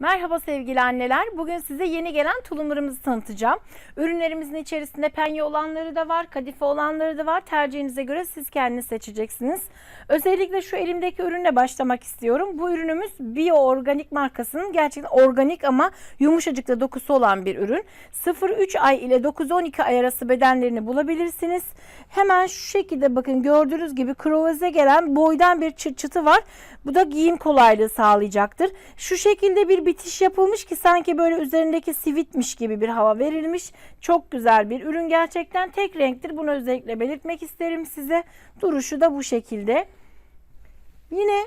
Merhaba sevgili anneler. Bugün size yeni gelen tulumlarımızı tanıtacağım. Ürünlerimizin içerisinde penye olanları da var, kadife olanları da var. Tercihinize göre siz kendiniz seçeceksiniz. Özellikle şu elimdeki ürünle başlamak istiyorum. Bu ürünümüz Bio Organik markasının gerçekten organik ama yumuşacık da dokusu olan bir ürün. 0-3 ay ile 9-12 ay arası bedenlerini bulabilirsiniz. Hemen şu şekilde bakın gördüğünüz gibi krovaze gelen boydan bir çıt çıtı var. Bu da giyim kolaylığı sağlayacaktır. Şu şekilde bir bitiş yapılmış ki sanki böyle üzerindeki sivitmiş gibi bir hava verilmiş. Çok güzel bir ürün gerçekten tek renktir. Bunu özellikle belirtmek isterim size. Duruşu da bu şekilde. Yine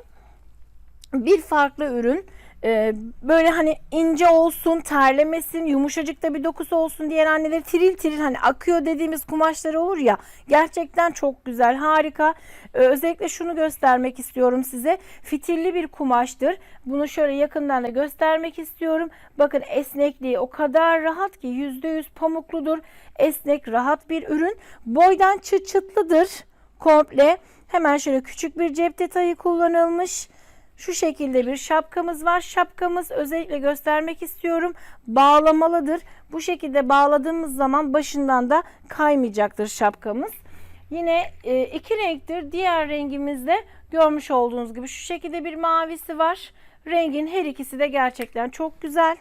bir farklı ürün. Ee, böyle hani ince olsun, terlemesin, yumuşacık da bir dokusu olsun diyen anneler tiril tiril hani akıyor dediğimiz kumaşları olur ya. Gerçekten çok güzel, harika. Ee, özellikle şunu göstermek istiyorum size. Fitilli bir kumaştır. Bunu şöyle yakından da göstermek istiyorum. Bakın esnekliği o kadar rahat ki %100 pamukludur. Esnek, rahat bir ürün. Boydan çıt çıtlıdır komple. Hemen şöyle küçük bir cep detayı kullanılmış. Şu şekilde bir şapkamız var. Şapkamız özellikle göstermek istiyorum. Bağlamalıdır. Bu şekilde bağladığımız zaman başından da kaymayacaktır şapkamız. Yine e, iki renktir. Diğer rengimizde görmüş olduğunuz gibi şu şekilde bir mavisi var. Rengin her ikisi de gerçekten çok güzel.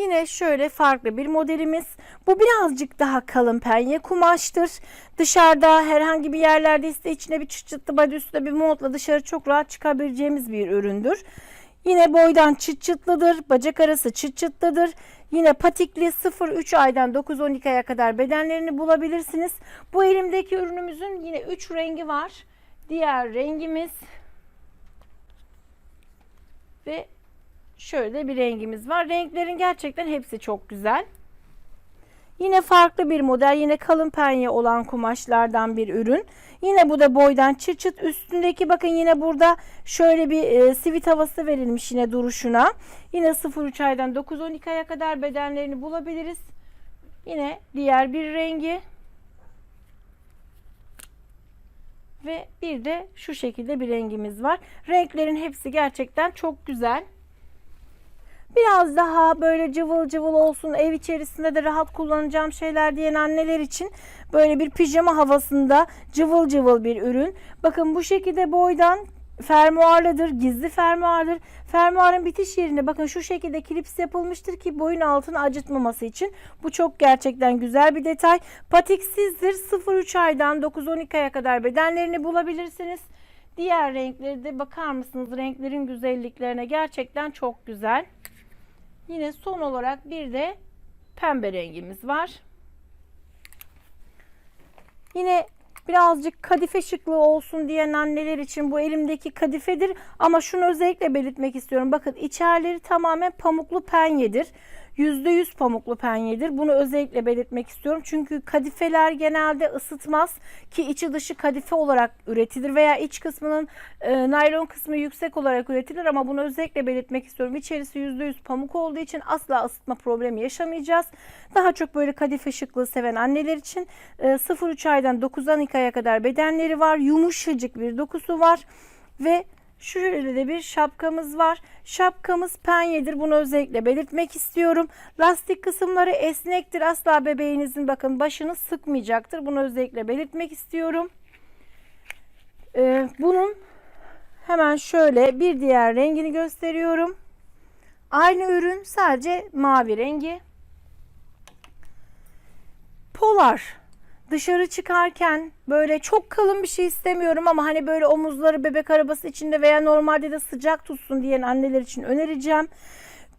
Yine şöyle farklı bir modelimiz. Bu birazcık daha kalın penye kumaştır. Dışarıda herhangi bir yerlerde ise içine bir çıt çıtlı body üstüne bir montla dışarı çok rahat çıkabileceğimiz bir üründür. Yine boydan çıt çıtlıdır. Bacak arası çıt çıtlıdır. Yine patikli 0-3 aydan 9-12 aya kadar bedenlerini bulabilirsiniz. Bu elimdeki ürünümüzün yine 3 rengi var. Diğer rengimiz ve şöyle bir rengimiz var. Renklerin gerçekten hepsi çok güzel. Yine farklı bir model. Yine kalın penye olan kumaşlardan bir ürün. Yine bu da boydan çıt çıt. Üstündeki bakın yine burada şöyle bir e, sivit havası verilmiş yine duruşuna. Yine 0-3 aydan 9-12 aya kadar bedenlerini bulabiliriz. Yine diğer bir rengi. Ve bir de şu şekilde bir rengimiz var. Renklerin hepsi gerçekten çok güzel. Biraz daha böyle cıvıl cıvıl olsun ev içerisinde de rahat kullanacağım şeyler diyen anneler için böyle bir pijama havasında cıvıl cıvıl bir ürün. Bakın bu şekilde boydan fermuarlıdır, gizli fermuardır. Fermuarın bitiş yerine bakın şu şekilde klips yapılmıştır ki boyun altını acıtmaması için. Bu çok gerçekten güzel bir detay. Patiksizdir. 0-3 aydan 9-12 aya kadar bedenlerini bulabilirsiniz. Diğer renkleri de bakar mısınız renklerin güzelliklerine gerçekten çok güzel. Yine son olarak bir de pembe rengimiz var. Yine birazcık kadife şıklığı olsun diyen anneler için bu elimdeki kadifedir. Ama şunu özellikle belirtmek istiyorum. Bakın içerileri tamamen pamuklu penyedir. %100 pamuklu penyedir. Bunu özellikle belirtmek istiyorum. Çünkü kadifeler genelde ısıtmaz ki içi dışı kadife olarak üretilir veya iç kısmının e, naylon kısmı yüksek olarak üretilir ama bunu özellikle belirtmek istiyorum. İçerisi %100 pamuk olduğu için asla ısıtma problemi yaşamayacağız. Daha çok böyle kadife şıklığı seven anneler için e, 0-3 aydan 9-12 aya kadar bedenleri var. Yumuşacık bir dokusu var ve Şöyle de bir şapkamız var. Şapkamız penyedir. Bunu özellikle belirtmek istiyorum. Lastik kısımları esnektir. Asla bebeğinizin bakın başını sıkmayacaktır. Bunu özellikle belirtmek istiyorum. Ee, bunun hemen şöyle bir diğer rengini gösteriyorum. Aynı ürün sadece mavi rengi. Polar dışarı çıkarken böyle çok kalın bir şey istemiyorum ama hani böyle omuzları bebek arabası içinde veya normalde de sıcak tutsun diyen anneler için önereceğim.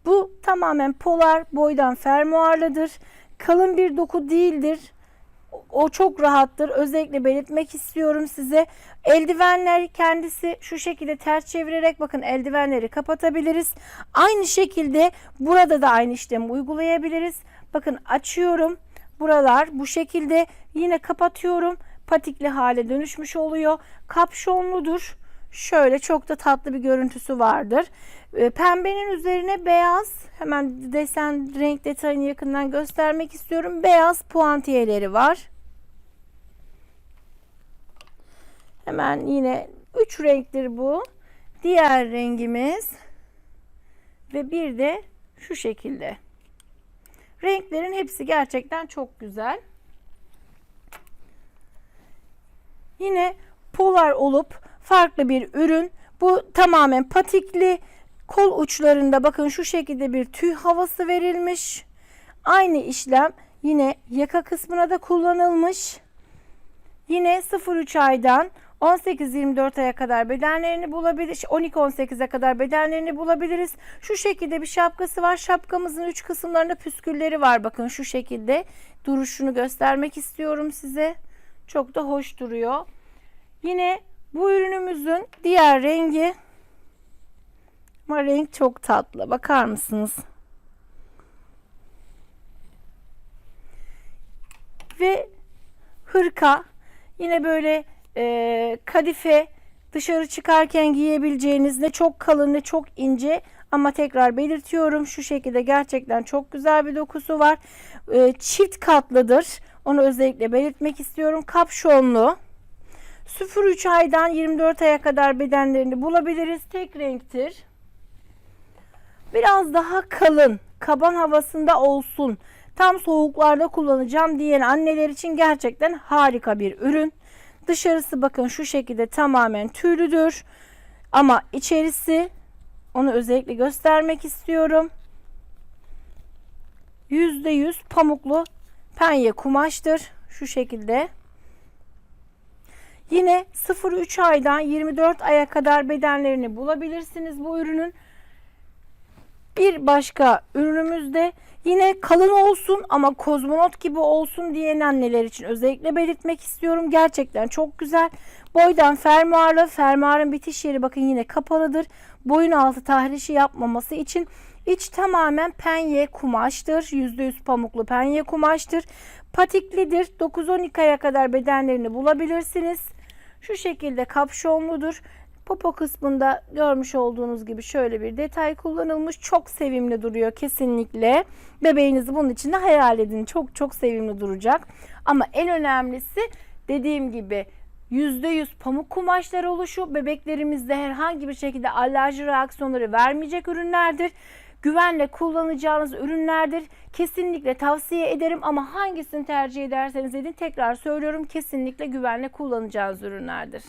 Bu tamamen polar boydan fermuarlıdır. Kalın bir doku değildir. O çok rahattır. Özellikle belirtmek istiyorum size. Eldivenler kendisi şu şekilde ters çevirerek bakın eldivenleri kapatabiliriz. Aynı şekilde burada da aynı işlemi uygulayabiliriz. Bakın açıyorum buralar bu şekilde yine kapatıyorum. Patikli hale dönüşmüş oluyor. Kapşonludur. Şöyle çok da tatlı bir görüntüsü vardır. Ee, pembenin üzerine beyaz hemen desen renk detayını yakından göstermek istiyorum. Beyaz puantiyeleri var. Hemen yine 3 renktir bu. diğer rengimiz ve bir de şu şekilde. Renklerin hepsi gerçekten çok güzel. Yine polar olup farklı bir ürün. Bu tamamen patikli. Kol uçlarında bakın şu şekilde bir tüy havası verilmiş. Aynı işlem yine yaka kısmına da kullanılmış. Yine 0-3 aydan 18-24 aya kadar bedenlerini bulabilir. 12-18'e kadar bedenlerini bulabiliriz. Şu şekilde bir şapkası var. Şapkamızın üç kısımlarında püskülleri var. Bakın şu şekilde duruşunu göstermek istiyorum size. Çok da hoş duruyor. Yine bu ürünümüzün diğer rengi ama renk çok tatlı. Bakar mısınız? Ve hırka yine böyle e, kadife dışarı çıkarken giyebileceğiniz ne çok kalın ne çok ince ama tekrar belirtiyorum şu şekilde gerçekten çok güzel bir dokusu var. E, çift katlıdır. Onu özellikle belirtmek istiyorum. Kapşonlu. 0-3 aydan 24 aya kadar bedenlerini bulabiliriz. Tek renktir. Biraz daha kalın, kaban havasında olsun. Tam soğuklarda kullanacağım diyen anneler için gerçekten harika bir ürün. Dışarısı bakın şu şekilde tamamen tüylüdür. Ama içerisi onu özellikle göstermek istiyorum. %100 pamuklu penye kumaştır. Şu şekilde. Yine 0-3 aydan 24 aya kadar bedenlerini bulabilirsiniz bu ürünün. Bir başka ürünümüzde yine kalın olsun ama kozmonot gibi olsun diyen anneler için özellikle belirtmek istiyorum. Gerçekten çok güzel. Boydan fermuarlı. Fermuarın bitiş yeri bakın yine kapalıdır. Boyun altı tahrişi yapmaması için iç tamamen penye kumaştır. %100 pamuklu penye kumaştır. Patiklidir. 9-12 aya kadar bedenlerini bulabilirsiniz. Şu şekilde kapşonludur. Popo kısmında görmüş olduğunuz gibi şöyle bir detay kullanılmış. Çok sevimli duruyor kesinlikle. Bebeğinizi bunun içinde hayal edin. Çok çok sevimli duracak. Ama en önemlisi dediğim gibi %100 pamuk kumaşlar oluşu bebeklerimizde herhangi bir şekilde alerji reaksiyonları vermeyecek ürünlerdir. Güvenle kullanacağınız ürünlerdir. Kesinlikle tavsiye ederim ama hangisini tercih ederseniz edin tekrar söylüyorum kesinlikle güvenle kullanacağınız ürünlerdir.